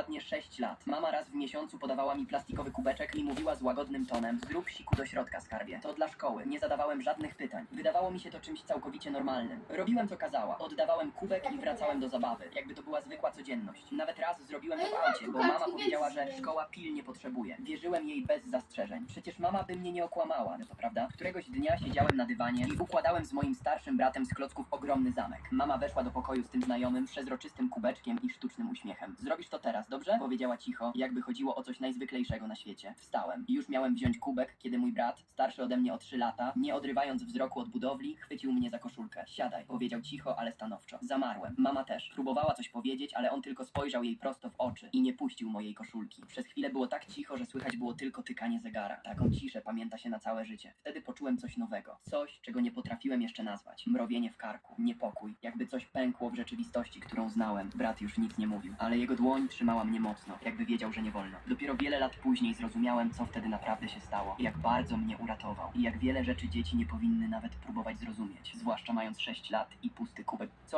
dokładnie 6 lat. Mama raz w miesiącu podawała mi plastikowy kubeczek i mówiła z łagodnym tonem: Zrób siku do środka, skarbie. To dla szkoły. Nie zadawałem żadnych pytań. Wydawało mi się to czymś całkowicie normalnym. Robiłem co kazała. Oddawałem kubek i wracałem do zabawy. Jakby to była zwykła codzienność. Nawet raz zrobiłem to w aucie, bo mama powiedziała, że szkoła pilnie potrzebuje. Wierzyłem jej bez zastrzeżeń. Przecież mama by mnie nie okłamała, no to prawda? Któregoś dnia siedziałem na dywanie i układałem z moim starszym bratem z klocków ogromny zamek. Mama weszła do pokoju z tym znajomym, przezroczystym kubeczkiem i sztucznym uśmiechem. Zrobisz to teraz, dobrze? Powiedziała cicho, jakby chodziło o coś najzwyklejszego na świecie. Wstałem i już miałem wziąć kubek, kiedy mój brat, starszy ode mnie o 3 lata, nie odrywając wzroku od budowli, chwycił mnie za koszulkę. Siadaj, powiedział cicho, ale stanowczo. Zamarłem. Mama też. Próbowała coś powiedzieć, ale on tylko spojrzał jej prosto w oczy i nie puścił mojej koszulki. Przez chwilę było tak cicho, że słychać było tylko tykanie zegara. Taką ciszę pamięta się na całe życie. Wtedy poczułem coś nowego. Coś, czego nie potrafiłem jeszcze nazwać. Mrowienie w karku, niepokój. Jakby coś pękło w rzeczywistości, którą znałem. Brat już nic nie mówił, ale jego dłoń trzymała mnie mocno, jakby wiedział, że nie wolno. Dopiero wiele lat później zrozumiałem, co wtedy naprawdę się stało. Jak bardzo mnie uratował. I jak wiele rzeczy dzieci nie powinny nawet próbować zrozumieć. Zwłaszcza mając 6 lat i pusty kubek. Co